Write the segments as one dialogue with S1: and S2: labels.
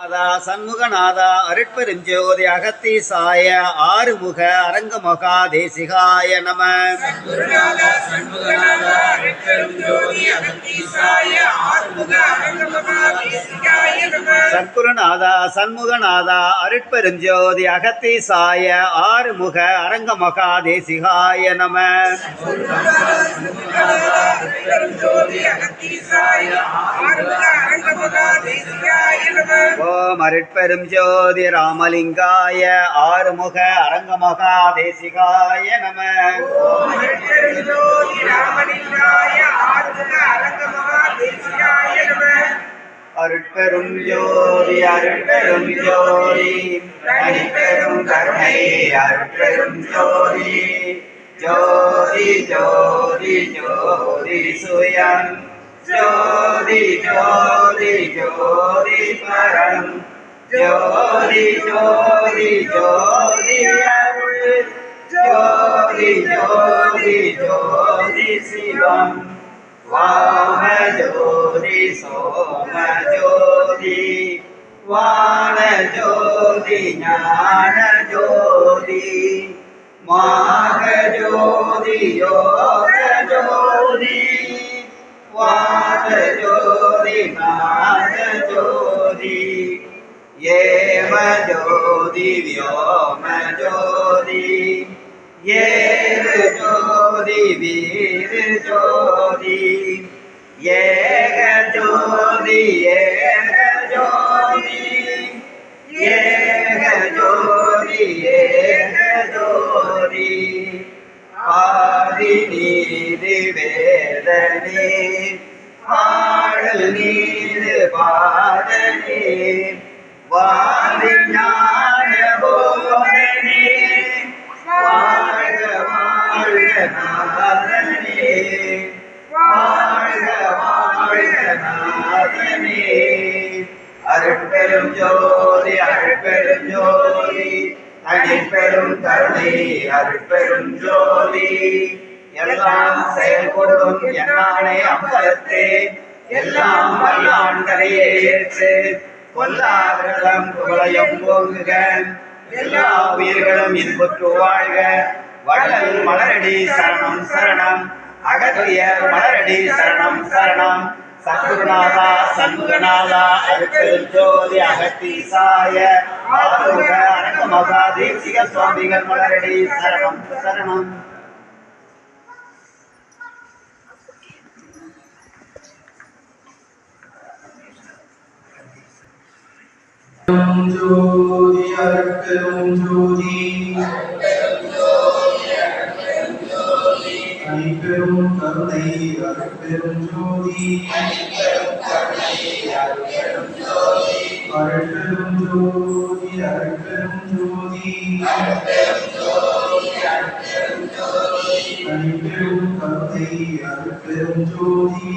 S1: நாதா சண்முகநாதா
S2: வெற்றரும் ஜோதி அகத்தீசாய ஆறுமுக அரங்கமகா தேசிகாய நம.
S1: சத்குருநாதா சண்முகநாதா
S2: வெற்றரும் ஜோதி அகத்தீசாய ஆறுமுக அரங்கமகா தேசிகாய நம.
S1: ஓம் அருட்பெரும் ஜோதி ராமலிங்காய ஆறுமுக அரங்கமகா தேசிகாய நம. அருட்பெரும் ஜோதி அருட்பெரும் ஜோதி. தனிப்பெரும் கருணை அருட்பெரும் ஜோதி. ஜோதி ஜோதி ஜோதி சுயம். ஜோதி ஜோதி ஜோதி பரம் ஜோதி ஜோதி ஜோதி அருள் ஜோதி ஜோதி ஜோதி சிவம் வாம ஜோதி சோம ஜோதி வான ஜோதி ஞான ஜோதி மாக ஜோதி யோக ஜோதி வாத ஜோதி நாத ஜோதி ஏம ஜோதி வியோம ஜோதி ஏறு ஜோதி வீரு ஜோதி ஏக ஜோதி ஏக ஜோதி ஏக ஜோதி ஏக ஜோதி ஆதி நீதி வேதனே பாடல். நீது பாதனே வாதி ஞான போதனே வாழ வாழ்க நாதனே. வாழ வாழ நாதனே. அருட்பெரும் ஜோதி அருட்பெரும் ஜோதி. அடிப்பெரும் கருணை அருட்பெரும் ஜோதி. எல்லாம் செயல்படும் என்னானே அம்பலத்தே. எல்லாம் வல்லாண்டரையே ஏற்று கொல்லாவிரதம் புகழையும் போகுக. எல்லா உயிர்களும் இன்புற்று வாழ்க. வள்ளல் மலரடி சரணம் சரணம். அகத்திய மலரடி சரணம் சரணம். சத்குருநாதா சண்முகநாதா அருட்பெரும் ஜோதி அகத்தீசாய ஆறுமுக அரங்கமகா தேசிக சுவாமிகள் மலரடி சரணம் சரணம்.
S3: ஜோதி அருட்பெரும் ஜோதி. தனிப்பெரும் கருணை அருட்பெரும் ஜோதி. அருட்பெரும் ஜோதி அருட்பெரும் ஜோதி. தனிப்பெரும் கருணை அருட்பெரும் ஜோதி.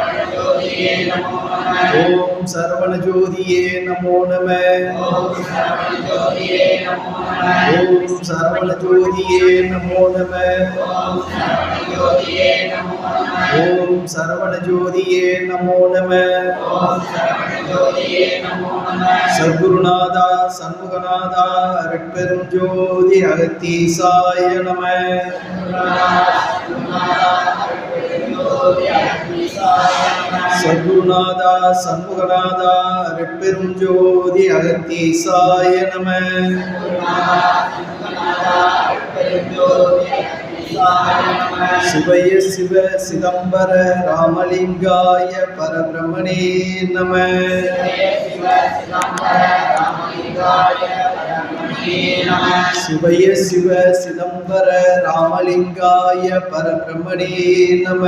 S3: ஓம் சரவண ஜோதியே நமோ நம. ஓம் சரவண ஜோதியே நமோ நம. ஓம் சரவண ஜோதியே நமோ நம. சத்குருநாதா சண்முகநாதா அருட்பெரும் ஜோதி அகத்தீசாய நம. சத்குருநாதா சண்முகநாதா அருட்பெரும் ஜோதி அகத்தீசாய நம. சிவய சிவ சிதம்பர ராமலிங்காய பரபிரமணே நம.
S2: சிவ சிதம்பர ராமலிங்காய
S3: சிவய சிவ சிதம்பர ராமலிங்காய பரபிரமணே நம.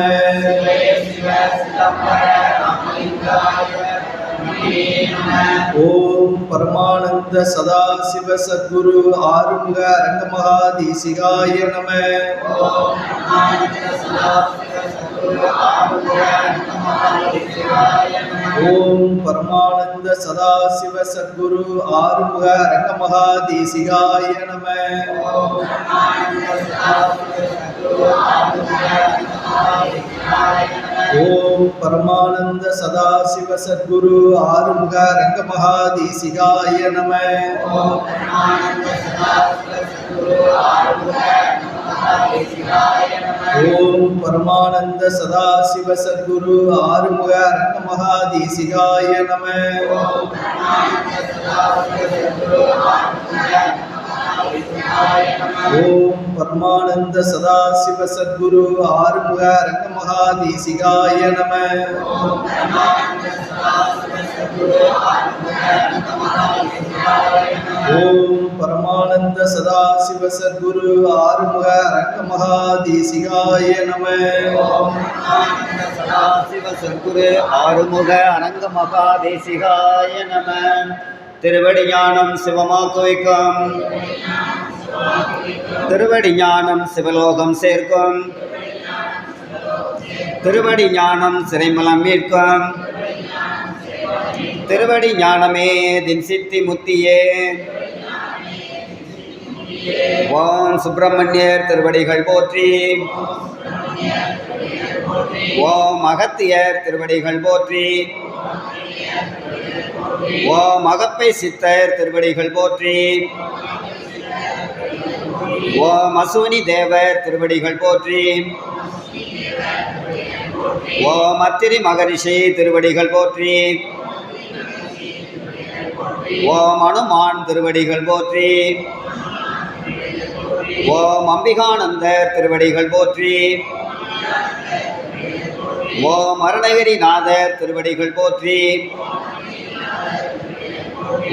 S3: ஓம் பரமானந்த சதாசிவ சத்குரு ஆறுமுக அரங்கமகாதீசிகாய நம. ஓம் ஓம் பரமானந்த சதாசிவ சத்குரு ஆறுமுக அரங்கமகாதீசிகாய நம. ஓம் பரமானந்த சதாசிவ சத்குரு ஆறுமுக ரங்கமகாதீசிகாய நம. ஓம் பரமானந்த சதாசிவ சத்குரு ஆறுமுக ரங்கமகாதீசிகாய நம. ஓம் பரமானந்த சதாசிவ சத்குரு ஆறுமுக ரங்கமகாதீசிகாய நம. ஓம் சதாசிவ சத்குரு ஆறுமுக ரங்கமகாதீசிகாய நம.
S1: சதாசிவ சத்குரு ஆறுமுக அரங்க மகாதேசிகாய நம. திருவடி ஞானம் சிவமா வைக்கும் திருவடி ஞானம் சிவலோகம் சேர்க்கும். திருவடி ஞானம் சிறைமலம் மீட்கும். திருவடி ஞானமே தின் சித்தி முத்தியே. ஓம் சுப்பிரமணியர் திருவடிகள் போற்றி. ஓம் அகத்தியர் திருவடிகள் போற்றி. ஓம் அகப்பை சித்தர் திருவடிகள் போற்றி. ஓம் அசுவினி தேவர் திருவடிகள் போற்றி. ஓம் அத்திரி மகரிஷி திருவடிகள் போற்றி. ஓம் அனுமான் திருவடிகள் போற்றி. ஓம் அம்பிகானந்தர் திருவடிகள் போற்றி. ஓம் அருணகிரிநாதர் திருவடிகள் போற்றி.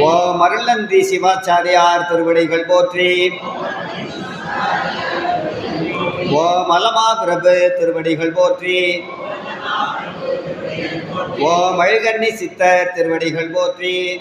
S1: ஓம் அருள்நந்தி சிவாச்சாரியார் திருவடிகள் போற்றி. ஓம் அலமா பிரபு திருவடிகள் போற்றி. ஓம் அழுகண்ணி சித்தர் திருவடிகள் போற்றி.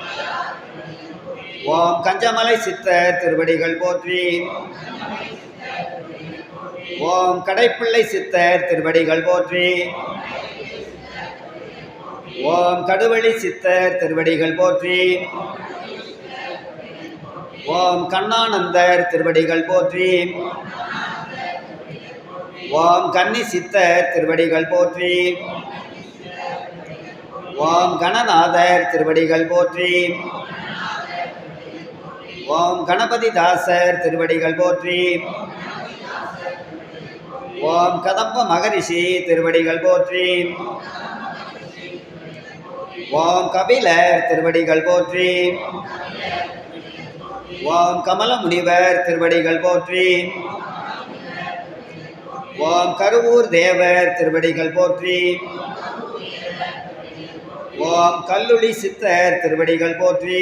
S1: ஓம் கஞ்சமலை சித்தர் திருவடிகள் போற்றி. ஓம் கடைப்பிள்ளை சித்தர் திருவடிகள் போற்றி. ஓம் கடுவழி சித்தர் திருவடிகள் போற்றி. ஓம் கண்ணானந்தர் திருவடிகள் போற்றி. ஓம் கன்னி சித்தர் திருவடிகள் போற்றி. ஓம் கணநாதர் திருவடிகள் போற்றி. ஓம் கணபதி தாசர் திருவடிகள் போற்றி. ஓம் கதம்ப மகரிஷி திருவடிகள் போற்றி. ஓம் கபிலர் திருவடிகள் போற்றி. ஓம் கமல முனிவர் திருவடிகள் போற்றி. ஓம் கருவூர் தேவர் திருவடிகள் போற்றி. ஓம் கல்லுளி சித்தர் திருவடிகள் போற்றி.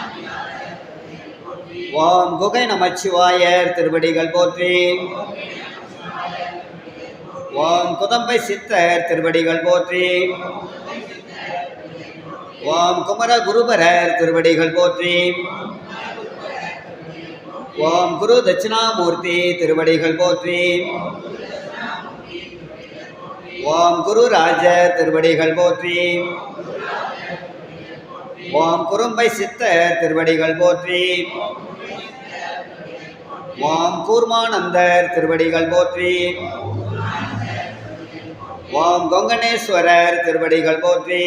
S1: ஓம் குகை நமச்சிவாயர் திருவடிகள் போற்றி. ஓம் குதம்பை சித்தர் திருவடிகள் போற்றி. ஓம் குமர குருபரர் திருவடிகள் போற்றி. ஓம் குரு தட்சிணாமூர்த்தி திருவடிகள் போற்றி. ஓம் குரு ராஜர் திருவடிகள் போற்றி. ஓம் குறும்பை சித்தர் திருவடிகள் போற்றி. ஓம் கூர்மானந்தர் திருவடிகள் போற்றி. ஓம் கொங்கணேஸ்வரர் திருவடிகள் போற்றி.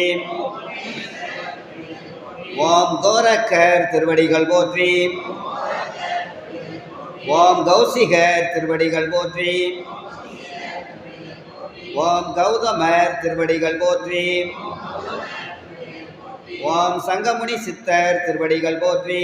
S1: ஓம் கோரக்கர் திருவடிகள் போற்றி. ஓம் கௌசிகர் திருவடிகள் போற்றி. ஓம் கௌதமர் திருவடிகள் போற்றி. ஓம் சங்கமுனி சித்தர் திருவடிகள் போற்றி.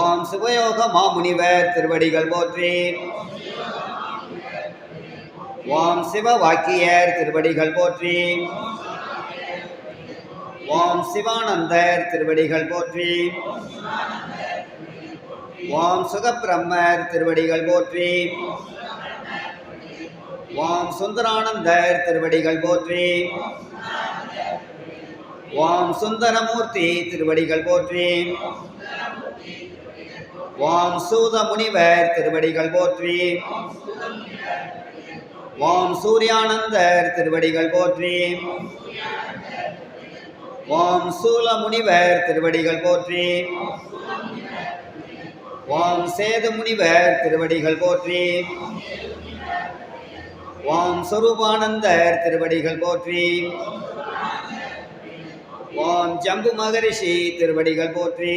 S1: ஓம் சிவயோக மாமுனிவர் திருவடிகள் போற்றி. ஓம் சிவ வாக்கியர் திருவடிகள் போற்றி. ஓம் சிவானந்தர் திருவடிகள் போற்றி. ஓம் சுகப்பிரம்மர் திருவடிகள் போற்றி. ஓம் சுந்தரானந்தர் திருவடிகள் போற்றி. ஓம் சுந்தரமூர்த்தி திருவடிகள் போற்றி. ஓம் சூத முனிவர் திருவடிகள் போற்றி. ஓம் சூர்யானந்தர் திருவடிகள் போற்றி. ஓம் சூல முனிவர் திருவடிகள் போற்றி. ஓம் சேது முனிவர் திருவடிகள் போற்றி. ஓம் சொரூபானந்தர் திருவடிகள் போற்றி. ஓம் ஜம்பு மகரிஷி திருவடிகள் போற்றி.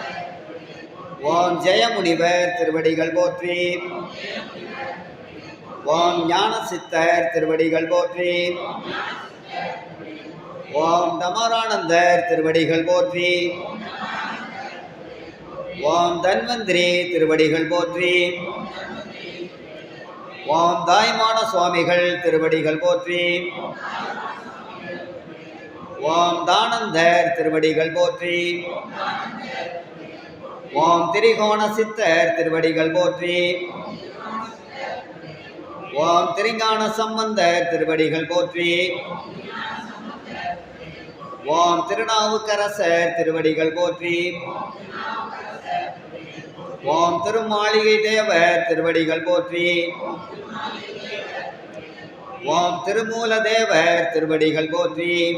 S1: ஓம் ஜெயமுனிவர் திருவடிகள் போற்றி. ஓம் ஞான சித்தர் திருவடிகள் போற்றி. ஓம் தமரானந்தர் திருவடிகள் போற்றி. ஓம் தன்வந்திரி திருவடிகள் போற்றி. ஓம் தாய்மான சுவாமிகள் திருவடிகள் போற்றி. ஓம் தானந்தர் திருவடிகள் போற்றி. ஓம் திரிகோண சித்தர் திருவடிகள் போற்றி. ஓம் திரிங்கான சம்பந்தர் திருவடிகள் போற்றி. ஓம் திருநாவுக்கரசர் திருவடிகள் போற்றி. ஓம் திருமாளிகை தேவர் திருவடிகள் போற்றி. ஓம் திருமூல தேவர் திருவடிகள் போற்றி.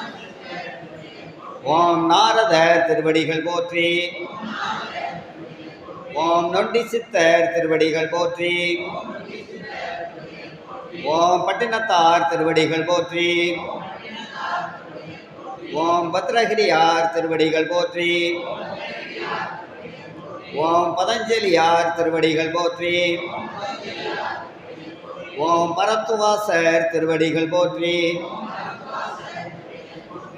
S1: ஓம் நாரதர் திருவடிகள் போற்றி. ஓம் நொண்டி சித்தர் திருவடிகள் போற்றி. ஓம் பட்டினத்தார் திருவடிகள் போற்றி. ஓம் பத்ரகிரியார் திருவடிகள் போற்றி. ஓம் பதஞ்சலியார் திருவடிகள் போற்றி. ஓம் பரத்துவாசர் திருவடிகள் போற்றி.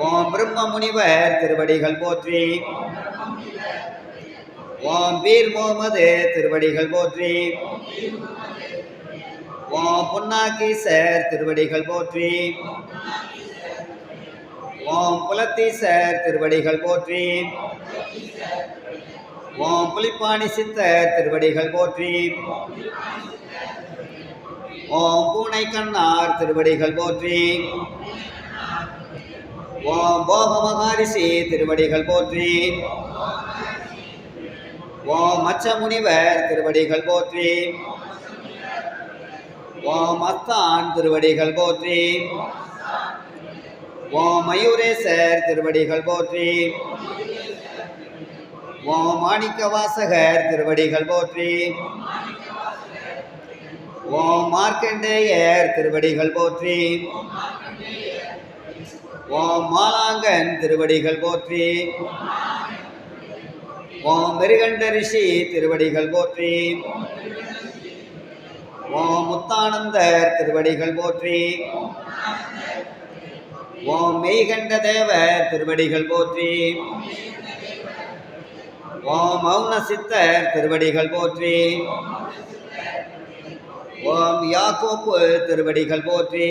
S1: ஓம் பிரம்ம முனிவர் திருவடிகள் போற்றி. ஓம் வீர் முகமது திருவடிகள் போற்றி. ஓம் புன்னாகீசர் திருவடிகள் போற்றி. ஓம் புலத்தீசர் திருவடிகள் போற்றி. ஓம் புலிப்பாணி சித்தர் திருவடிகள் போற்றி. ஓம் பூனை கண்ணார் திருவடிகள் போற்றி. ஓம் போக மகாரிஷி திருவடிகள் போற்றி. ஓம் மச்ச முனிவர் திருவடிகள் போற்றி. ஓம் அஸ்தான் திருவடிகள் போற்றி. ஓம் மயூரேசர் திருவடிகள் போற்றி. ஓம் மாணிக்க வாசகர் திருவடிகள் போற்றி. ஓம் மார்க்கண்டேயர் திருவடிகள் போற்றி. ஓம் மாலாங்கன் திருவடிகள் போற்றி. ஓம் மெருகண்ட ரிஷி திருவடிகள் போற்றி. ஓம் முத்தானந்தர் திருவடிகள் போற்றி. ஓம் மெய்கண்ட தேவர் திருவடிகள் போற்றி. ஓம் மௌன சித்தர் திருவடிகள் போற்றி. ஓம் யாக்கோப்பு திருவடிகள் போற்றி.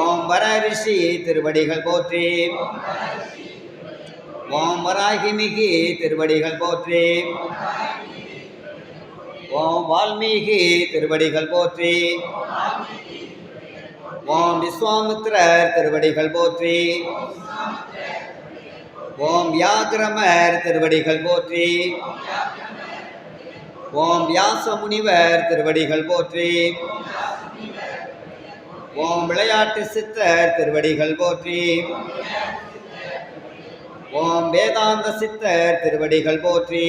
S1: ஓம் வரரிஷி திருவடிகள் போற்றி. ஓம் வராகிமிகி திருவடிகள் போற்றி. ஓம் வால்மீகி திருவடிகள் போற்றி. ஓம் விஸ்வாமித்ரர் திருவடிகள் போற்றி. ஓம் வியாகிரமர் திருவடிகள் போற்றி. ஓம் வியாச முனிவர் திருவடிகள் போற்றி. ஓம் விளையாட்டு சித்தர் திருவடிகள் போற்றி. ஓம் வேதாந்த சித்தர் திருவடிகள் போற்றி.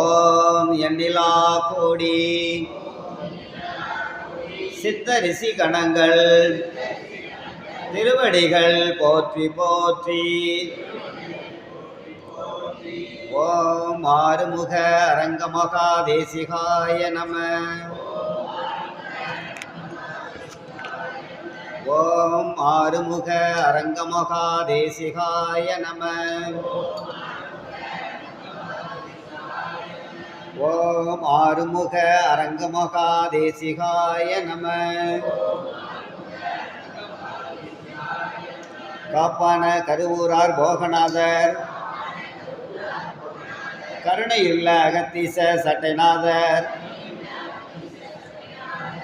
S1: ஓம் எண்ணிலா கோடி. சித்த கணங்கள் திருவடிகள் போற்றி போற்றி. ஓம் ஆறுமுக அரங்கமகா தேசிகாய நம. ஓம் ஆறுமுக அரங்கமகா தேசிகாய நம. ஓம் ஆறுமுக அரங்கமகா தேசிகாய நம. காப்பான கருவூரார் போகநாதர். கருணையுள்ள அகத்தீச சட்டைநாதர்.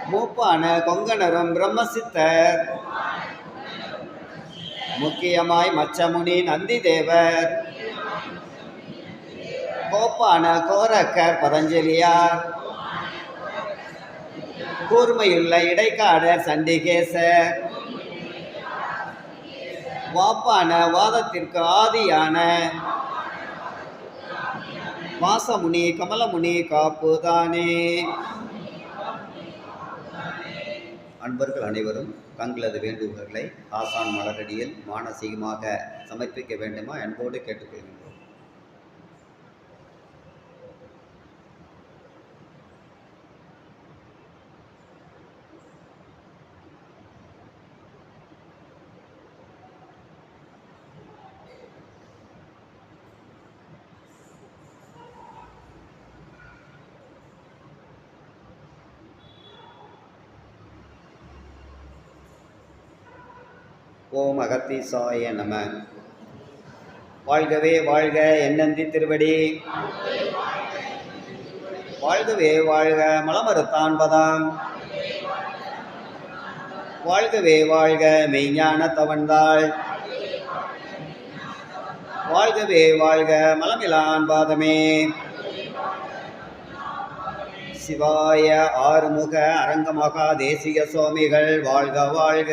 S1: மூப்பான கொங்கணரும் பிரம்மசித்தர். முக்கியமாய் மச்சமுனி நந்தி தேவர் கோப்பான கோரக்கர் பதஞ்சலியார். கூர்மையுள்ள இடைக்காடர் சண்டிகேசர். வாப்பான வாதத்திற்கு ஆதியான வாசமுனி கமலமுனி காப்புதானே. அன்பர்கள் அனைவரும் தங்களது வேண்டுகோள்களை ஆசான் மலரடியில் மானசீகமாக சமர்ப்பிக்க வேண்டுமா? அன்போடு கேட்டுக்கொள்கிறேன். ஓம் அகத்தீசாய நம. வாழ்கவே வாழ்க என்னந்தி திருவடி. வாழ்கவே வாழ்க மலமறுத்தான் பதாம் வாழ்கவே வாழ்க மெய்ஞான தவந்தாள் வாழ்கவே வாழ்க மலமிலான் பாதமே. சிவாய ஆறுமுக அரங்கமகா தேசிக சுவாமிகள் வாழ்க வாழ்க.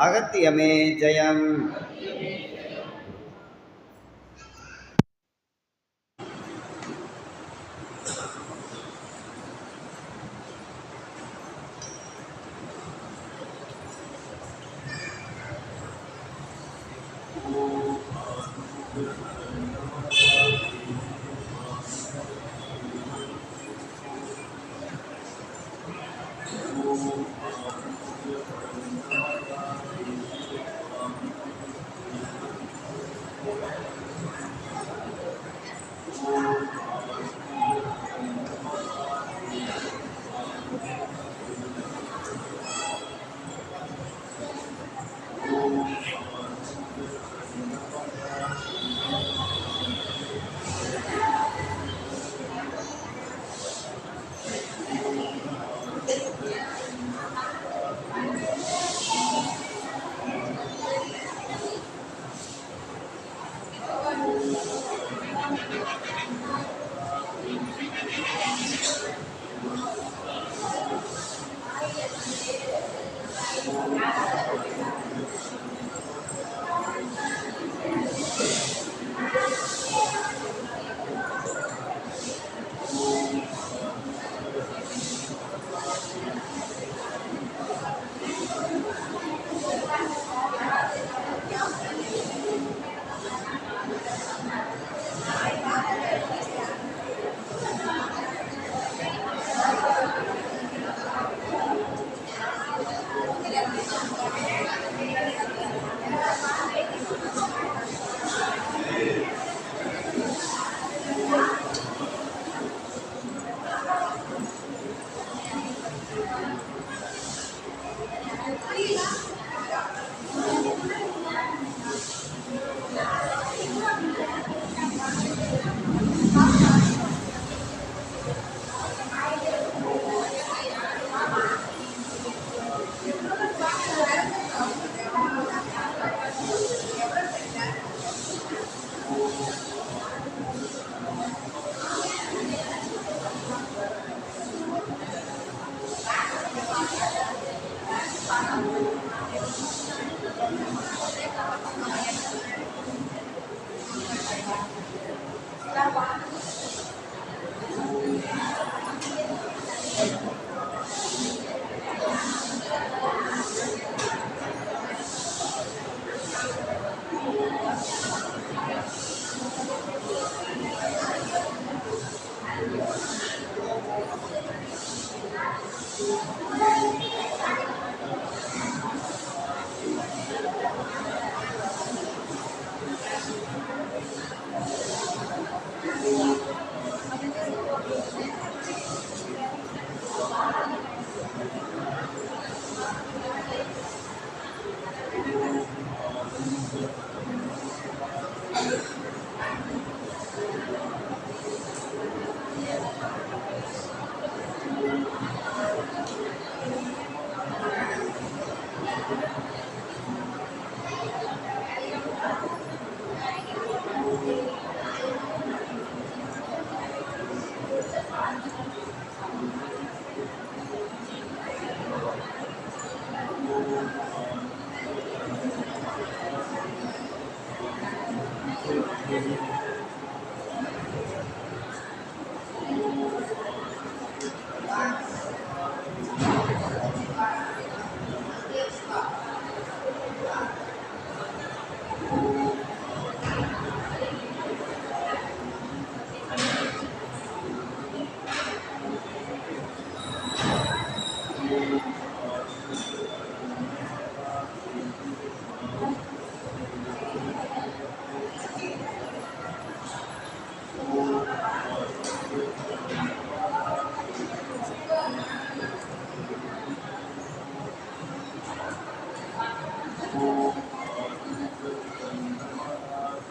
S1: அகத்தியமே ஜெயம்